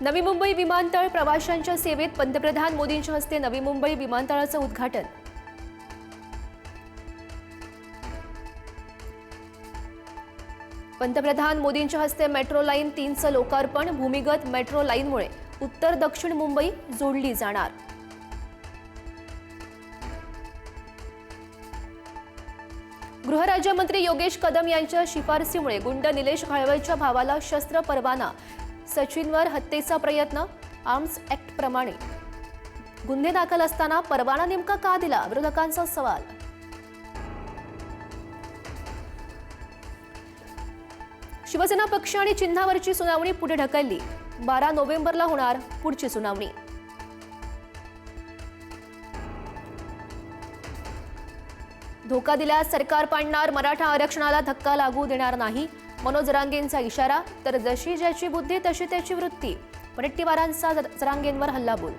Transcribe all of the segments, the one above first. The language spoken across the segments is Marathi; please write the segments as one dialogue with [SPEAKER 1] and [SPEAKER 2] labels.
[SPEAKER 1] नवी मुंबई विमानतळ प्रवाशांच्या सेवेत पंतप्रधान मोदींच्या हस्ते नवी मुंबई विमानतळाचं उद्घाटन. पंतप्रधान मोदींच्या हस्ते मेट्रो लाईन तीनचं लोकार्पण भूमिगत मेट्रो लाईनमुळे उत्तर दक्षिण मुंबई जोडली जाणार. गृहराज्यमंत्री योगेश कदम यांच्या शिफारसीमुळे गुंड निलेश घाळवेच्या भावाला शस्त्र परवाना सचिनवर हत्येचा प्रयत्न आर्म्स ऍक्ट प्रमाणे. गुन्हे दाखल असताना परवाना नेमका का दिला? विरोधकांचा सवाल. शिवसेना पक्ष आणि चिन्हावरची सुनावणी पुढे ढकलली. बारा नोव्हेंबरला होणार पुढची सुनावणी. धोका दिल्यास सरकार पाडणार मराठा आरक्षणाला धक्का लागू देणार नाही मनोज जरांगेंचा इशारा तर जशी ज्याची बुद्धी तशी त्याची वृत्ती. वडेट्टीवारांचा ज- जरांगेंवर हल्लाबोल.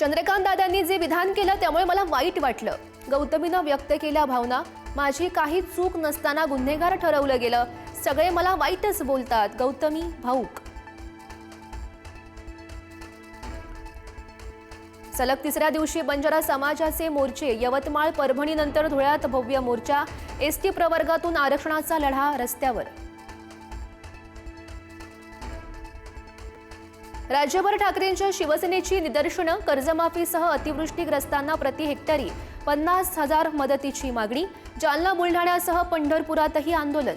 [SPEAKER 1] चंद्रकांत दादांनी जे विधान केलं त्यामुळे मला वाईट वाटलं. गौतमीनं व्यक्त केल्या भावना माझी काही चूक नसताना गुन्हेगार ठरवलं गेलं. सगळे मला वाईटच बोलतात. गौतमी भाऊक. सलग तिसऱ्या दिवशी बंजारा समाजाचे मोर्चे यवतमाळ परभणीनंतर धुळ्यात भव्य मोर्चा एसटी प्रवर्गातून आरक्षणाचा लढा रस्त्यावर. राज्यभर ठाकरेंच्या शिवसेनेची निदर्शनं कर्जमाफीसह अतिवृष्टीग्रस्तांना प्रति हेक्टरी पन्नास हजार मदतीची मागणी जालना बुलढाण्यासह पंढरपुरातही आंदोलन.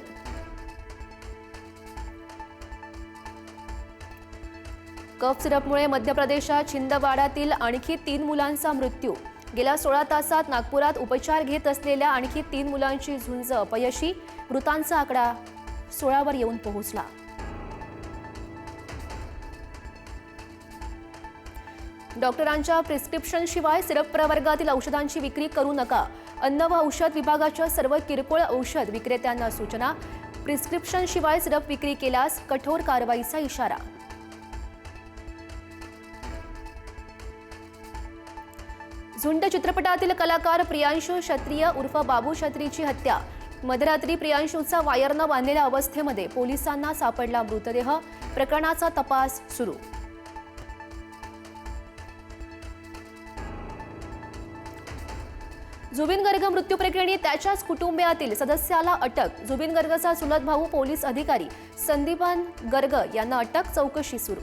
[SPEAKER 1] कफ सिरपमुळे मध्य प्रदेशात छिंदवाडातील आणखी तीन मुलांचा मृत्यू. गेल्या सोळा तासात नागपुरात उपचार घेत असलेल्या आणखी तीन मुलांची झुंज अपयशी मृतांचा आकडा सोळावर येऊन पोहोचला. डॉक्टरांच्या प्रिस्क्रिप्शन शिवाय सिरप प्रवर्गातील औषधांची विक्री करू नका. अन्न व औषध विभागाच्या सर्व किरकोळ औषध विक्रेत्यांना सूचना. प्रिस्क्रिप्शन शिवाय सिरप विक्री केल्यास कठोर कारवाईचा इशारा. झुंड चित्रपटातील कलाकार प्रियांशू क्षत्रिय उर्फ बाबू क्षत्रीची हत्या. मध्यरात्री प्रियांशूचा वायरनं बांधलेल्या अवस्थेमध्ये पोलिसांना सापडला मृतदेह. प्रकरणाचा तपास सुरू. जुबिन गर्ग मृत्यू प्रकरणी त्याच्याच कुटुंबियातील सदस्याला अटक. जुबिन गर्गचा चुलत भाऊ पोलीस अधिकारी संदीपान गर्ग यांना अटक चौकशी सुरू.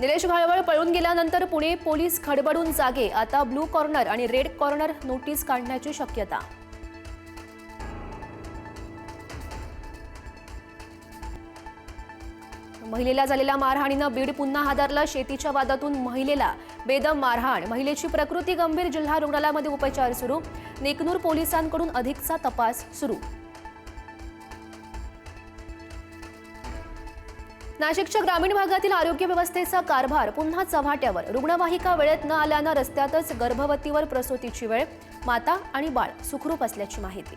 [SPEAKER 1] निलेश घाळवळ पळून गेल्यानंतर पुणे पोलीस खडबडून जागे. आता ब्लू कॉर्नर आणि रेड कॉर्नर नोटीस काढण्याची शक्यता. महिलेला झालेल्या मारहाणीनं बीड पुन्हा हादरला. शेतीच्या वादातून महिलेला बेदम मारहाण. महिलेची प्रकृती गंभीर. जिल्हा रुग्णालयामध्ये उपचार सुरू. नेकनूर पोलिसांकडून अधिकचा तपास सुरू. नाशिकच्या ग्रामीण भागातील आरोग्य व्यवस्थेचा कारभार पुन्हा चव्हाट्यावर. रुग्णवाहिका वेळेत न आल्यानं रस्त्यातच गर्भवतीवर प्रसूतीची वेळ माता आणि बाळ सुखरूप असल्याची माहिती.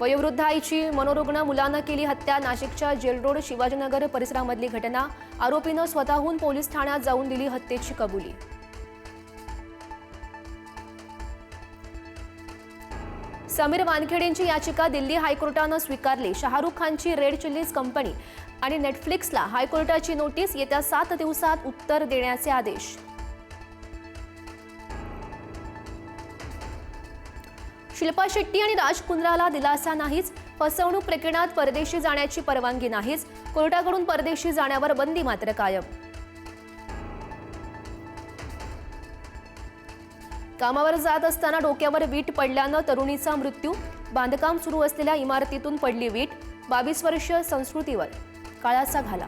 [SPEAKER 1] वयोवृद्ध आईची मनोरुग्ण मुलानं केली हत्या नाशिकच्या जेलरोड शिवाजीनगर परिसरामधली घटना आरोपीनं स्वतःहून पोलीस ठाण्यात जाऊन दिली हत्येची कबुली. समीर वानखेडेंची याचिका दिल्ली हायकोर्टानं स्वीकारली. शाहरुख खानची रेड चिल्लीज कंपनी आणि नेटफ्लिक्सला हायकोर्टाची नोटीस येत्या सात दिवसात उत्तर देण्याचे आदेश. शिल्पा शेट्टी आणि राज कुंद्राला दिलासा नाहीच. फसवणूक प्रकरणात परदेशी जाण्याची परवानगी नाहीच. कोर्टाकडून परदेशी जाण्यावर बंदी मात्र कायम. कामावर जात असताना डोक्यावर वीट पडल्यानं तरुणीचा मृत्यू. बांधकाम सुरू असलेल्या इमारतीतून पडली वीट. बावीस वर्ष संस्कृतीवर. काळाचा घाला.